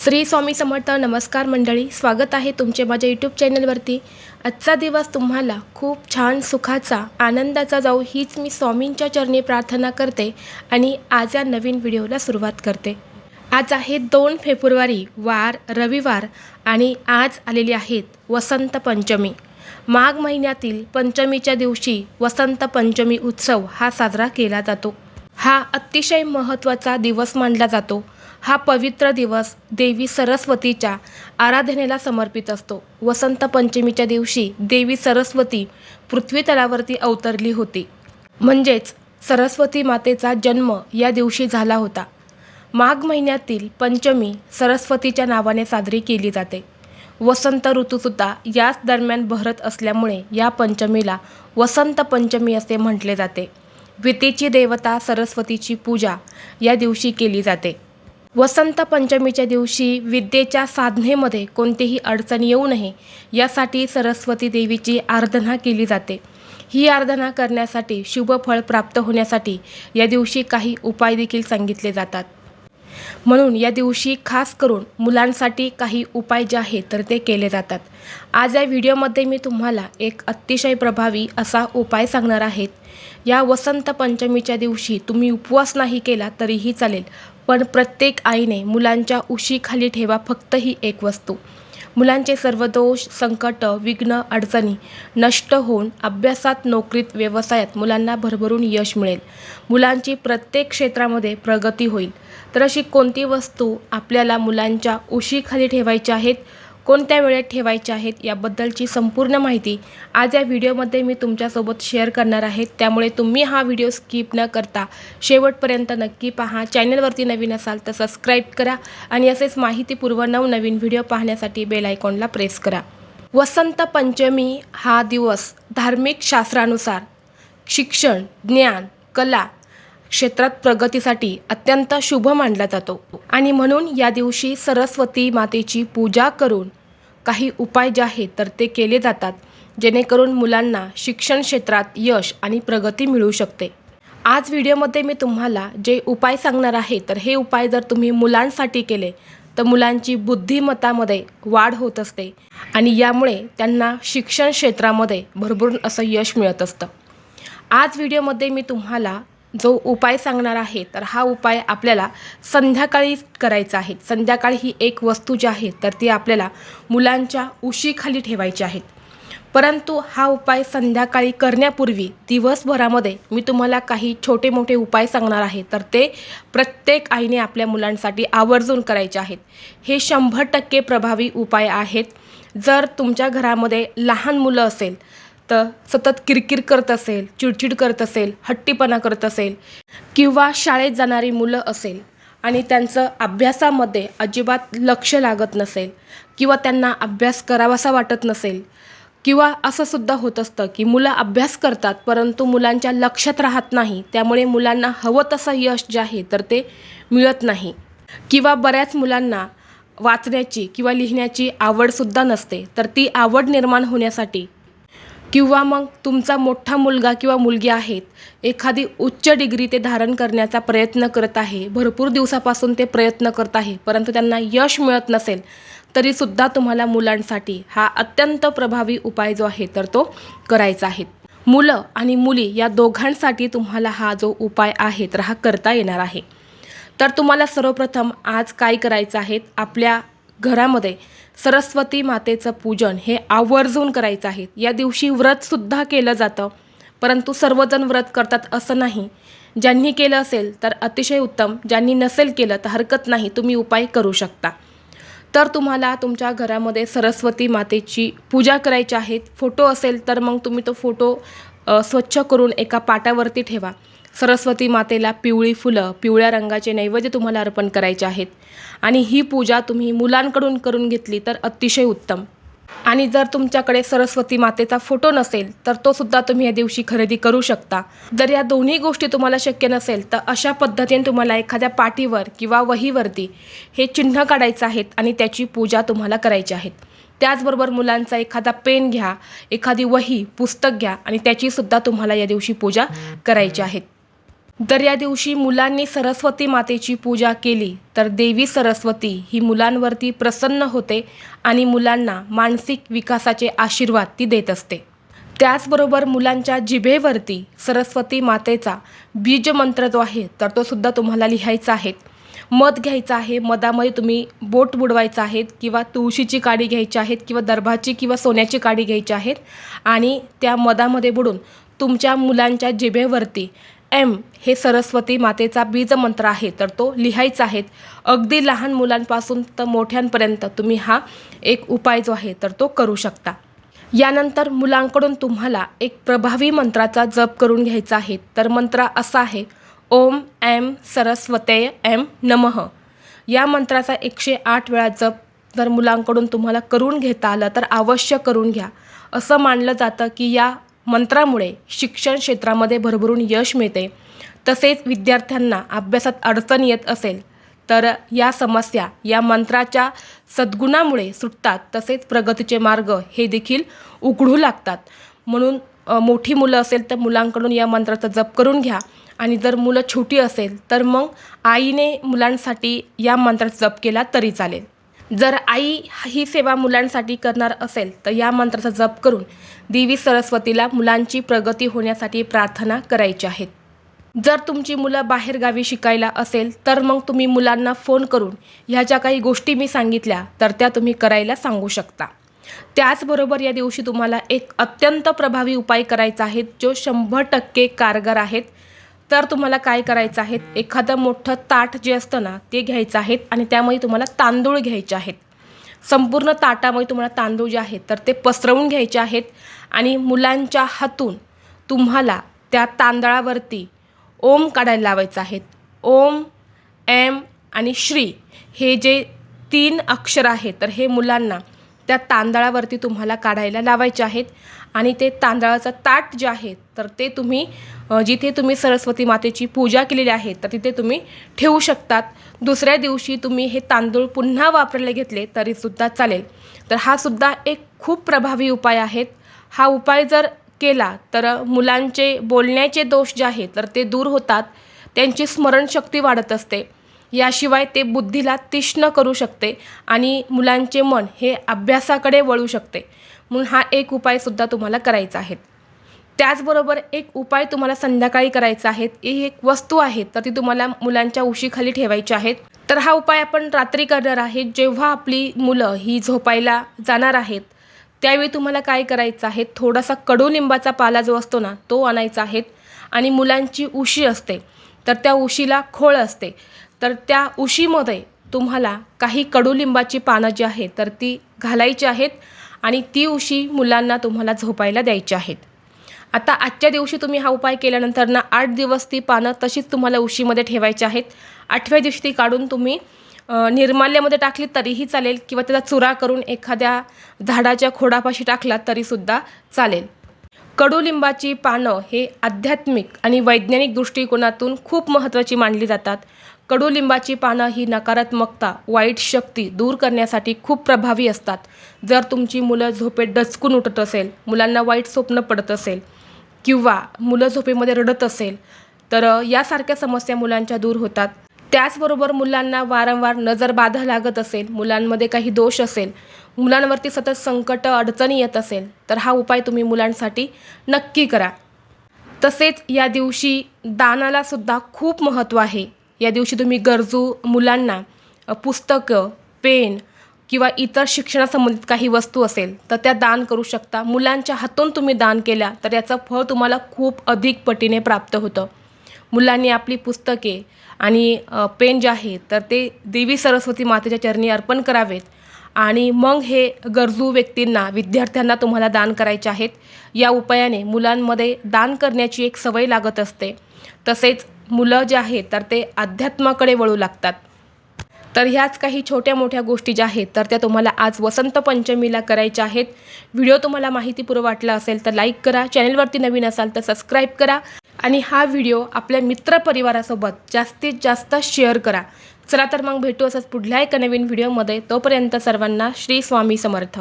श्री स्वामी समर्थ नमस्कार मंडळी स्वागत आहे तुमचे माझ्या यूट्यूब चॅनलवरती आजचा दिवस तुम्हाला खूप छान सुखाचा आनंदाचा जाऊ हीच मी स्वामींच्या चरणी प्रार्थना करते आणि आज या नवीन व्हिडिओला सुरुवात करते. आज आहे दोन फेब्रुवारी वार रविवार आणि आज आलेली आहेत वसंत पंचमी. माघ महिन्यातील पंचमीच्या दिवशी वसंत पंचमी उत्सव हा साजरा केला जातो. हा अतिशय महत्त्वाचा दिवस मानला जातो. हा पवित्र दिवस देवी सरस्वतीच्या आराधनेला समर्पित असतो. वसंत पंचमीच्या दिवशी देवी सरस्वती पृथ्वी तलावरती अवतरली होती. म्हणजेच सरस्वती मातेचा जन्म या दिवशी झाला होता. माघ महिन्यातील पंचमी सरस्वतीच्या नावाने साजरी केली जाते. वसंत ऋतूसुद्धा याच दरम्यान बहरत असल्यामुळे या पंचमीला वसंत पंचमी असे म्हटले जाते. वितेची देवता सरस्वतीची पूजा या दिवशी केली जाते. वसंत पंचमीच्या दिवशी विद्येच्या साधनेमध्ये कोणतीही अडचण येऊ नये यासाठी सरस्वती देवीची आराधना केली जाते. ही आराधना करण्यासाठी शुभ फळ प्राप्त होण्यासाठी या दिवशी काही उपाय देखील सांगितले जातात. म्हणून या दिवशी खास करून मुलांसाठी काही उपाय जे आहेत तर ते केले जातात. आज या व्हिडिओमध्ये मी तुम्हाला एक अतिशय प्रभावी असा उपाय सांगणार आहेत या वसंत पंचमीच्या दिवशी तुम्ही उपवास नाही केला तरीही चालेल. पण प्रत्येक आईने मुलांच्या उशीखाली ठेवा फक्त ही एक वस्तू. मुलांचे सर्व दोष संकट विघ्न अडचणी नष्ट होऊन अभ्यासात नोकरीत व्यवसायात मुलांना भरभरून यश मिळेल. मुलांची प्रत्येक क्षेत्रामध्ये प्रगती होईल. तर अशी कोणती वस्तू आपल्याला मुलांच्या उशीखाली ठेवायची आहेत? कोणत्या वेळेत ठेवायच्या आहेत याबद्दलची संपूर्ण माहिती आज या व्हिडिओमध्ये मी तुमच्यासोबत शेअर करणार आहे. त्यामुळे तुम्ही हा व्हिडिओ स्किप न करता शेवटपर्यंत नक्की पहा. चॅनलवरती नवीन असाल तर सबस्क्राईब करा आणि असेच माहितीपूर्व नवनवीन व्हिडिओ पाहण्यासाठी बेल आयकॉनला प्रेस करा. वसंत पंचमी हा दिवस धार्मिक शास्त्रानुसार शिक्षण ज्ञान कला क्षेत्रात प्रगतीसाठी अत्यंत शुभ मानला जातो. आणि म्हणून या दिवशी सरस्वती मातेची पूजा करून काही उपाय जे आहेत तर ते केले जातात जेणेकरून मुलांना शिक्षण क्षेत्रात यश आणि प्रगती मिळू शकते. आज व्हिडिओमध्ये मी तुम्हाला जे उपाय सांगणार आहे तर हे उपाय जर तुम्ही मुलांसाठी केले तर मुलांची बुद्धिमत्तामध्ये वाढ होत असते आणि यामुळे त्यांना शिक्षण क्षेत्रामध्ये भरभरून असं यश मिळत असतं. आज व्हिडिओमध्ये मी तुम्हाला जो उपाय सांगणार आहे तर हा उपाय आपल्याला संध्याकाळी करायचा आहे. संध्याकाळी ही एक वस्तू जी आहे तर ती आपल्याला मुलांच्या उशीखाली ठेवायची आहेत परंतु हा उपाय संध्याकाळी करण्यापूर्वी दिवसभरामध्ये मी तुम्हाला काही छोटे मोठे उपाय सांगणार आहे तर ते प्रत्येक आईने आपल्या मुलांसाठी आवर्जून करायचे आहेत. हे शंभर टक्के प्रभावी उपाय आहेत. जर तुमच्या घरामध्ये लहान मुलं असेल तर सतत किरकिर करत असेल चिडचिड करत असेल हट्टीपणा करत असेल किंवा शाळेत जाणारी मुलं असेल आणि त्यांचं अभ्यासामध्ये अजिबात लक्ष लागत नसेल किंवा त्यांना अभ्यास करावासा वाटत नसेल किंवा असं सुद्धा होत असतं की मुलं अभ्यास करतात परंतु मुलांच्या लक्षात राहत नाही त्यामुळे मुलांना हवं तसं यश जे आहे तर ते मिळत नाही किंवा बऱ्याच मुलांना वाचण्याची किंवा लिहिण्याची आवडसुद्धा नसते तर ती आवड निर्माण होण्यासाठी किंवा मग तुमचा मोठा मुलगा किंवा मुलगी आहेत एखादी उच्च डिग्री ते धारण करण्याचा प्रयत्न करत आहे भरपूर दिवसापासून ते प्रयत्न करत आहे परंतु त्यांना यश मिळत नसेल तरीसुद्धा तुम्हाला मुलांसाठी हा अत्यंत प्रभावी उपाय जो आहे तर तो करायचा आहे. मुलं आणि मुली या दोघांसाठी तुम्हाला हा जो उपाय आहे तर हा करता येणार आहे. तर तुम्हाला सर्वप्रथम आज काय करायचं आहे आपल्या घरामध्ये सरस्वती मातेचं पूजन हे आवर्जून करायचं आहे. या दिवशी व्रतसुद्धा केलं जातं परंतु सर्वजण व्रत करतात असं नाही. ज्यांनी केलं असेल तर अतिशय उत्तम ज्यांनी नसेल केलं तर हरकत नाही तुम्ही उपाय करू शकता. तर तुम्हाला तुमच्या घरामध्ये सरस्वती मातेची पूजा करायची आहेत फोटो असेल तर मग तुम्ही तो फोटो स्वच्छ करून एका पाटावरती ठेवा. सरस्वती मातेला पिवळी फुलं पिवळ्या रंगाचे नैवेद्य तुम्हाला अर्पण करायचे आहेत. आणि ही पूजा तुम्ही मुलांकडून करून घेतली तर अतिशय उत्तम. आणि जर तुमच्याकडे सरस्वती मातेचा फोटो नसेल तर तो सुद्धा तुम्ही या दिवशी खरेदी करू शकता. जर या दोन्ही गोष्टी तुम्हाला शक्य नसेल तर अशा पद्धतीने तुम्हाला एखाद्या पाटीवर किंवा वहीवरती हे चिन्ह काढायचं आहेत आणि त्याची पूजा तुम्हाला करायची आहेत. त्याचबरोबर मुलांचा एखादा पेन घ्या एखादी वही पुस्तक घ्या आणि त्याचीसुद्धा तुम्हाला या दिवशी पूजा करायची आहेत. दर्या या दिवशी मुलांनी सरस्वती मातेची पूजा केली तर देवी सरस्वती ही मुलांवरती प्रसन्न होते आणि मुलांना मानसिक विकासाचे आशीर्वाद ती देत असते. त्याचबरोबर मुलांच्या जिभेवरती सरस्वती मातेचा बीजमंत्र जो आहे तर तो सुद्धा तुम्हाला लिहायचा आहे. मध घ्यायचा आहे मधामध्ये तुम्ही बोट बुडवायचं आहेत किंवा तुळशीची काडी घ्यायची आहेत किंवा दर्भाची किंवा सोन्याची काडी घ्यायची आहेत आणि त्या मधामध्ये बुडून तुमच्या मुलांच्या जिभेवरती एम हे सरस्वती मातेचा बीजमंत्र आहे तर तो लिहायचा आहे. अगदी लहान मुलांपासून तर मोठ्यांपर्यंत तुम्ही हा एक उपाय जो आहे तर तो करू शकता. यानंतर मुलांकडून तुम्हाला एक प्रभावी मंत्राचा जप करून घ्यायचा आहे. तर मंत्र असा आहे ओम एम सरस्वते एम नमः. या मंत्राचा एकशे आठ वेळा जप जर मुलांकडून तुम्हाला करून घेता आलं तर अवश्य करून घ्या. असं मानलं जातं की या मंत्रामुळे शिक्षण क्षेत्रामध्ये भरभरून यश मिळते. तसेच विद्यार्थ्यांना अभ्यासात अडचण येत असेल तर या समस्या या मंत्राच्या सद्गुणामुळे सुटतात. तसेच प्रगतीचे मार्ग हे देखील उघडू लागतात. म्हणून मोठी मुलं असेल तर मुलांकडून या मंत्राचा जप करून घ्या. आणि जर मुलं छोटी असेल तर मग आईने मुलांसाठी या मंत्राचा जप केला तरी चालेल. जर आई ही सेवा मुलांसाठी करणार असेल तर या मंत्राचा जप करून देवी सरस्वतीला मुलांची प्रगती होण्यासाठी प्रार्थना करायची आहेत जर तुमची मुलं बाहेरगावी शिकायला असेल तर मग तुम्ही मुलांना फोन करून ह्या ज्या काही गोष्टी मी सांगितल्या तर त्या तुम्ही करायला सांगू शकता. त्याचबरोबर या दिवशी तुम्हाला एक अत्यंत प्रभावी उपाय करायचा आहे जो शंभर टक्के कारगर आहेत. तर तुम्हाला काय करायचं आहे? एखादं मोठं ताट जे असतं ना ते घ्यायचं आहेत आणि त्यामध्ये तुम्हाला तांदूळ घ्यायचे आहेत. संपूर्ण ताटामध्ये तुम्हाला तांदूळ जे आहेत तर ते पसरवून घ्यायचे आहेत आणि मुलांच्या हातून तुम्हाला त्या तांदळावरती ओम काढायला लावायचं आहेत ओम एम आणि श्री हे जे तीन अक्षर आहेत तर हे मुलांना त्या तांदळावरती तुम्हाला काढायला लावायचे आहेत. आणि ते तांदळाचं ताट जे आहे तर ते तुम्ही जिथे तुम्ही सरस्वती मातेची पूजा केलेली आहे तर तिथे तुम्ही ठेवू शकतात. दुसऱ्या दिवशी तुम्ही हे तांदूळ पुन्हा वापरायला घेतले तरीसुद्धा चालेल. तर हा सुद्धा एक खूप प्रभावी उपाय आहेत हा उपाय जर केला तर मुलांचे बोलण्याचे दोष जे आहेत तर ते दूर होतात. त्यांची स्मरणशक्ती वाढत असते. याशिवाय ते बुद्धीला तीक्ष्ण करू शकते आणि मुलांचे मन हे अभ्यासाकडे वळू शकते. म्हणून हा एक उपायसुद्धा तुम्हाला करायचा आहे. त्याचबरोबर एक उपाय तुम्हाला संध्याकाळी करायचा आहे. ही एक वस्तू आहे तर ती तुम्हाला मुलांच्या उशीखाली ठेवायची आहेत तर हा उपाय आपण रात्री करणार आहे. जेव्हा आपली मुलं ही झोपायला जाणार आहेत त्यावेळी तुम्हाला काय करायचं आहे? थोडासा कडुलिंबाचा पाला जो असतो ना तो आणायचा आहे आणि मुलांची उशी असते. तर त्या उशीला खोळ असते. तर त्या उशीमध्ये तुम्हाला काही कडुलिंबाची पानं जी आहेत तर ती घालायची आहेत आणि ती उशी मुलांना तुम्हाला झोपायला द्यायची आहेत. आता आजच्या दिवशी तुम्ही हा उपाय केल्यानंतर ना आठ दिवस ती पानं तशीच तुम्हाला उशीमध्ये ठेवायची आहेत. आठव्या दिवशी ती काढून तुम्ही निर्माल्यामध्ये टाकली तरीही चालेल किंवा त्याचा चुरा करून एखाद्या झाडाच्या खोडापाशी टाकला तरीसुद्धा चालेल. कडुलिंबाची पानं हे आध्यात्मिक आणि वैज्ञानिक दृष्टिकोनातून खूप महत्त्वाची मानली जातात. कडुलिंबाची पानं ही नकारात्मकता वाईट शक्ती दूर करण्यासाठी खूप प्रभावी असतात. जर तुमची मुलं झोपेत डचकून उठत असेल मुलांना वाईट स्वप्न पडत असेल किंवा मुलं झोपेमध्ये रडत असेल तर यासारख्या समस्या मुलांच्या दूर होतात. त्याचबरोबर मुलांना वारंवार नजर बाधा लागत असेल मुलांमध्ये काही दोष असेल मुलांवरती सतत संकट अडचणी येत असेल तर हा उपाय तुम्ही मुलांसाठी नक्की करा. तसेच या दिवशी दानाला सुद्धा खूप महत्त्व आहे. या दिवशी तुम्ही गरजू मुलांना पुस्तकं पेन किंवा इतर शिक्षणासंबंधित काही वस्तू असेल तर त्या दान करू शकता. मुलांच्या हातून तुम्ही दान केल्या तर याचं फळ तुम्हाला खूप अधिक पटीने प्राप्त होतं. मुलांनी आपली पुस्तके आणि पेन जे आहे तर ते देवी सरस्वती मातेच्या चरणी अर्पण करावेत आणि मग हे गरजू व्यक्तींना विद्यार्थ्यांना तुम्हाला दान करायचे आहेत. या उपायाने मुलांमध्ये दान करण्याची एक सवय लागत असते. तसेच मुलं जे आहेत तर ते अध्यात्माकडे वळू लागतात. तर ह्याच काही छोट्या मोठ्या गोष्टी ज्या आहेत तर त्या तुम्हाला आज वसंत पंचमीला करायच्या आहेत. व्हिडिओ तुम्हाला माहितीपूर्व वाटला असेल तर लाईक करा. चॅनलवरती नवीन असाल तर सबस्क्राईब करा. आणि हा व्हिडिओ आपल्या मित्रपरिवारासोबत जास्तीत जास्त शेअर करा. चला तर मग भेटू असंच पुढल्या एका नवीन व्हिडिओमध्ये. तोपर्यंत सर्वांना श्री स्वामी समर्थ.